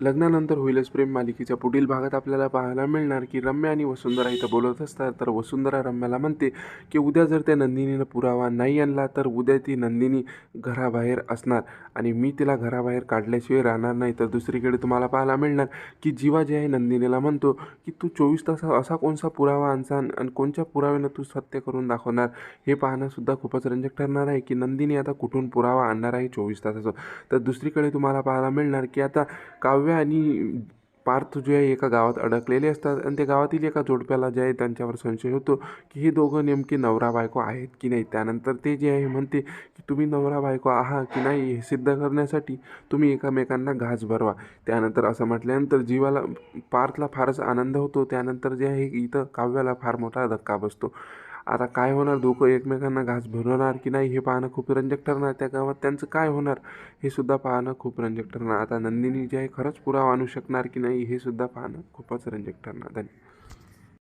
लग्नानंतर होईलच प्रेम मालिकेच्या पुढील भागात आपल्याला पाहायला मिळणार की रम्या आणि वसुंधरा इथं बोलत असतात. तर वसुंधरा रम्याला म्हणते की उद्या जर त्या नंदिनीनं पुरावा नाही आणला तर उद्या ती नंदिनी घराबाहेर असणार आणि मी तिला घराबाहेर काढल्याशिवाय राहणार नाही. तर दुसरीकडे तुम्हाला पाहायला मिळणार की जीवा जे आहे नंदिनीला म्हणतो की तू चोवीस तास असा कोणता पुरावा आणसान आणि कोणत्या पुराव्यानं तू सत्य करून दाखवणार? हे पाहणंसुद्धा खूपच रंजक ठरणार आहे की नंदिनी आता कुठून पुरावा आणणार आहे चोवीस तासाचं? तर दुसरीकडे तुम्हाला पाहायला मिळणार की आता काव्य आणि पार्थ जे आहे एका गावात अडकलेले असतात आणि त्या गावातील एका जोडप्याला जे आहे त्यांच्यावर संशय होतो की हे दोघं नेमके नवरा बायको आहेत की नाही? त्यानंतर ते जे आहे म्हणते की तुम्ही नवरा बायको आहात की नाही हे सिद्ध करण्यासाठी तुम्ही एकामेकांना घास भरवा. त्यानंतर असं म्हटल्यानंतर जीवाला पार्थला फारच आनंद होतो. त्यानंतर जे आहे इथं काव्याला फार मोठा धक्का बसतो. आता काय होणार? दोघं एकमेकांना घास भरवणार की नाही हे पाहणं खूप रंजक ठरणार. त्या गावात त्यांचं काय होणार? हे सुद्धा पाहणं खूप रंजक ठरणार. आता नंदिनी जे आहे खरंच पुरावा आणू शकणार की नाही हे सुद्धा पाहणं खूपच रंजक ठरणार. धन्यवाद.